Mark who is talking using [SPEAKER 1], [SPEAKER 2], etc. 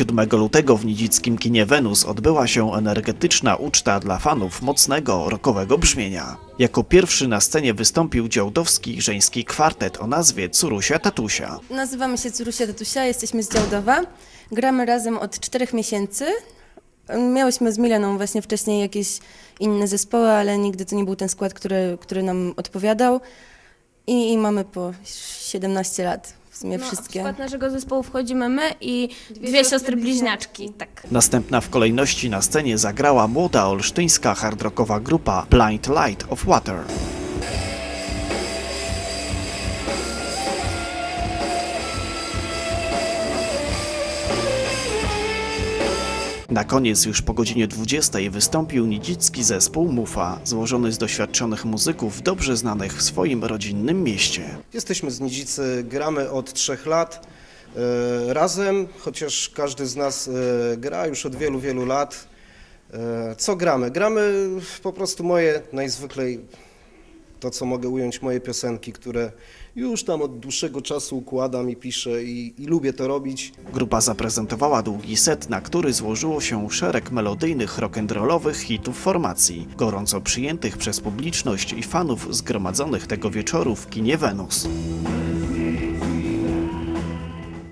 [SPEAKER 1] 7 lutego w nidzickim kinie Wenus odbyła się energetyczna uczta dla fanów mocnego, rockowego brzmienia. Jako pierwszy na scenie wystąpił działdowski żeński kwartet o nazwie Curusia Tatusia.
[SPEAKER 2] Nazywamy się Curusia Tatusia, jesteśmy z Działdowa. Gramy razem od czterech miesięcy. Miałyśmy z Mileną właśnie wcześniej jakieś inne zespoły, ale nigdy to nie był ten skład, który, który nam odpowiadał. I, I mamy po 17 lat sumie
[SPEAKER 3] No, w
[SPEAKER 2] wszystkie.
[SPEAKER 3] skład naszego zespołu wchodzimy my i dwie, siostry bliźniaczki. Tak.
[SPEAKER 1] Następna w kolejności na scenie zagrała młoda olsztyńska hardrockowa grupa Blind Light of Water. Na koniec, już po godzinie 20 wystąpił nidzicki zespół Mufa, złożony z doświadczonych muzyków dobrze znanych w swoim rodzinnym mieście.
[SPEAKER 4] Jesteśmy z Nidzicy, gramy od trzech lat e, razem, chociaż każdy z nas e, gra już od wielu, wielu lat. E, co gramy? Gramy po prostu moje najzwyklej, to co mogę ująć, moje piosenki, które już tam od dłuższego czasu układam i piszę i, i lubię to robić.
[SPEAKER 1] Grupa zaprezentowała długi set, na który złożyło się szereg melodyjnych rock'n'rollowych hitów formacji, gorąco przyjętych przez publiczność i fanów zgromadzonych tego wieczoru w kinie Wenus.